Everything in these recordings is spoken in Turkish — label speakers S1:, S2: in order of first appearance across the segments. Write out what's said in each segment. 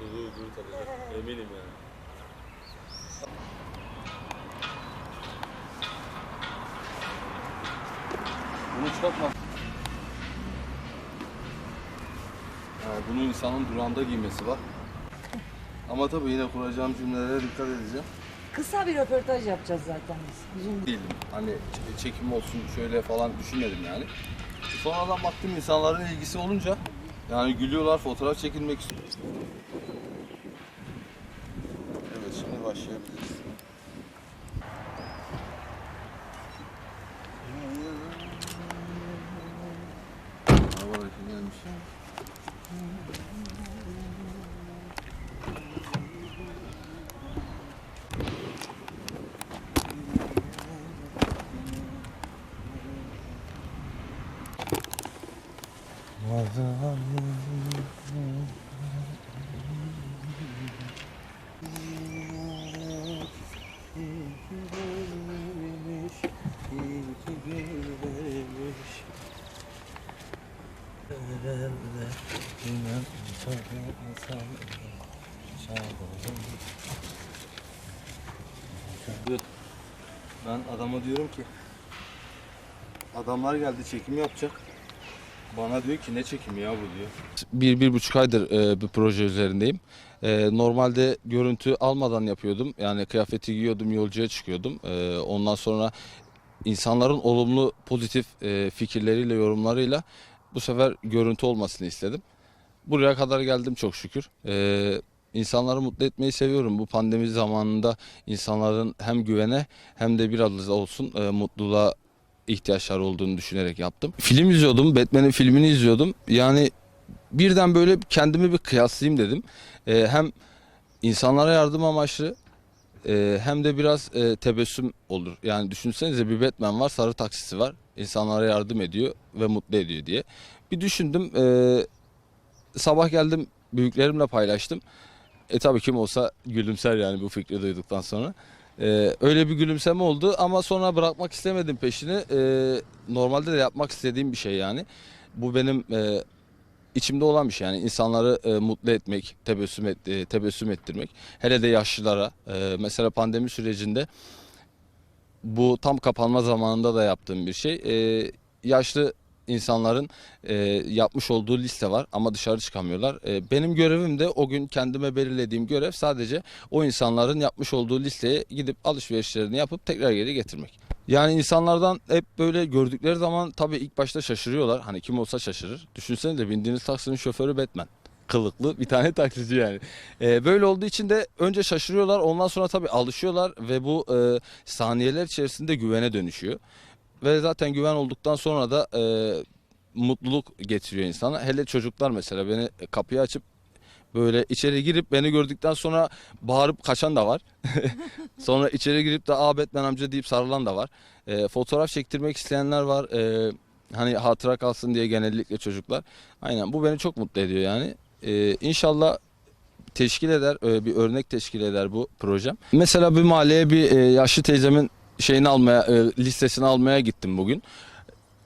S1: mutluluğu gurur tadacak. Eminim yani. Bunu çıkartma. Ha, bunu insanın durağında giymesi var. Ama tabii yine kuracağım cümlelere dikkat edeceğim.
S2: Kısa bir röportaj yapacağız zaten biz. Uzun
S1: değildim. Hani çekim olsun şöyle falan düşünmedim yani. Sonradan baktım insanların ilgisi olunca yani gülüyorlar, fotoğraf çekilmek istiyor. Evet şimdi başlayabiliriz. Arabalar gelmiş Buyur. Ben adama diyorum ki adamlar geldi çekim yapacak. Bana diyor ki ne çekimi ya bu diyor. Bir, bir buçuk aydır e, bu proje üzerindeyim. E, normalde görüntü almadan yapıyordum. Yani kıyafeti giyiyordum, yolcuya çıkıyordum. E, ondan sonra insanların olumlu, pozitif e, fikirleriyle, yorumlarıyla bu sefer görüntü olmasını istedim. Buraya kadar geldim çok şükür. E, insanları mutlu etmeyi seviyorum. Bu pandemi zamanında insanların hem güvene hem de biraz olsun e, mutluluğa ihtiyaçları olduğunu düşünerek yaptım. Film izliyordum, Batman'in filmini izliyordum. Yani birden böyle kendimi bir kıyaslayayım dedim. Ee, hem insanlara yardım amaçlı e, hem de biraz e, tebessüm olur. Yani düşünsenize bir Batman var, sarı taksisi var. İnsanlara yardım ediyor ve mutlu ediyor diye. Bir düşündüm. e, sabah geldim büyüklerimle paylaştım. E tabii kim olsa gülümser yani bu fikri duyduktan sonra. Ee, öyle bir gülümseme oldu ama sonra bırakmak istemedim peşini. Ee, normalde de yapmak istediğim bir şey yani. Bu benim e, içimde olan bir şey yani insanları e, mutlu etmek, tebessüm et, e, tebessüm ettirmek. Hele de yaşlılara. E, mesela pandemi sürecinde bu tam kapanma zamanında da yaptığım bir şey. E, yaşlı insanların e, yapmış olduğu liste var ama dışarı çıkamıyorlar. E, benim görevim de o gün kendime belirlediğim görev sadece o insanların yapmış olduğu listeye gidip alışverişlerini yapıp tekrar geri getirmek. Yani insanlardan hep böyle gördükleri zaman tabii ilk başta şaşırıyorlar. Hani kim olsa şaşırır. Düşünsenize bindiğiniz taksinin şoförü Batman. Kılıklı bir tane taksici yani. E, böyle olduğu için de önce şaşırıyorlar. Ondan sonra tabii alışıyorlar ve bu e, saniyeler içerisinde güvene dönüşüyor. Ve zaten güven olduktan sonra da e, mutluluk getiriyor insana. Hele çocuklar mesela beni kapıyı açıp böyle içeri girip beni gördükten sonra bağırıp kaçan da var. sonra içeri girip de aa Batman amca deyip sarılan da var. E, fotoğraf çektirmek isteyenler var. E, hani hatıra kalsın diye genellikle çocuklar. Aynen bu beni çok mutlu ediyor yani. E, inşallah teşkil eder, e, bir örnek teşkil eder bu projem. Mesela bir mahalleye bir e, yaşlı teyzemin şeyini almaya, e, listesini almaya gittim bugün.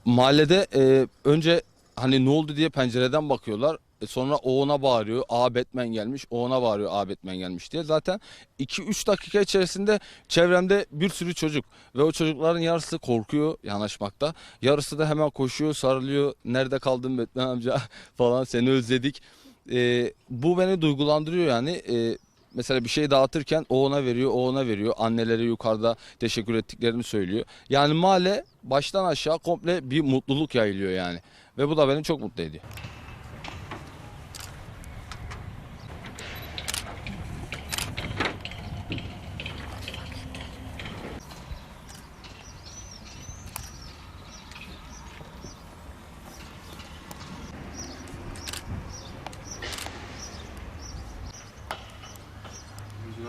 S1: Mahallede e, önce hani ne oldu diye pencereden bakıyorlar. E, sonra o ona bağırıyor. Aa Batman gelmiş. O ona bağırıyor. Aa Batman gelmiş diye. Zaten 2-3 dakika içerisinde çevremde bir sürü çocuk. Ve o çocukların yarısı korkuyor yanaşmakta. Yarısı da hemen koşuyor, sarılıyor. Nerede kaldın Batman amca falan seni özledik. E, bu beni duygulandırıyor yani. E, mesela bir şey dağıtırken o ona veriyor, o ona veriyor. Anneleri yukarıda teşekkür ettiklerini söylüyor. Yani mahalle baştan aşağı komple bir mutluluk yayılıyor yani. Ve bu da beni çok mutlu ediyor.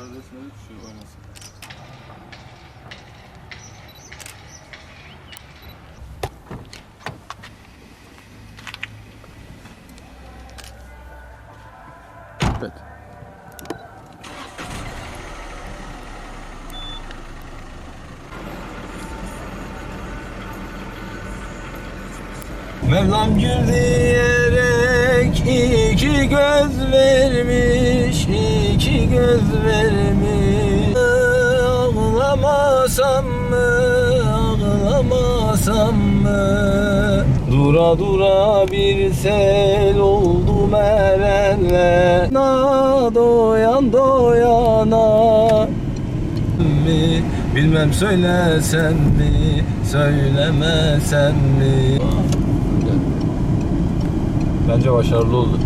S1: Resmleri düşüyor oynasın. Evet.
S3: Mevlam gül diyerek iki göz vermiş
S1: göz vermiş Ağlamasam mı, ağlamasam mı? Dura dura bir sel oldu erenle Na doyan doyana. Mi? Bilmem söylesen mi? Söylemesen mi? Bence başarılı oldu.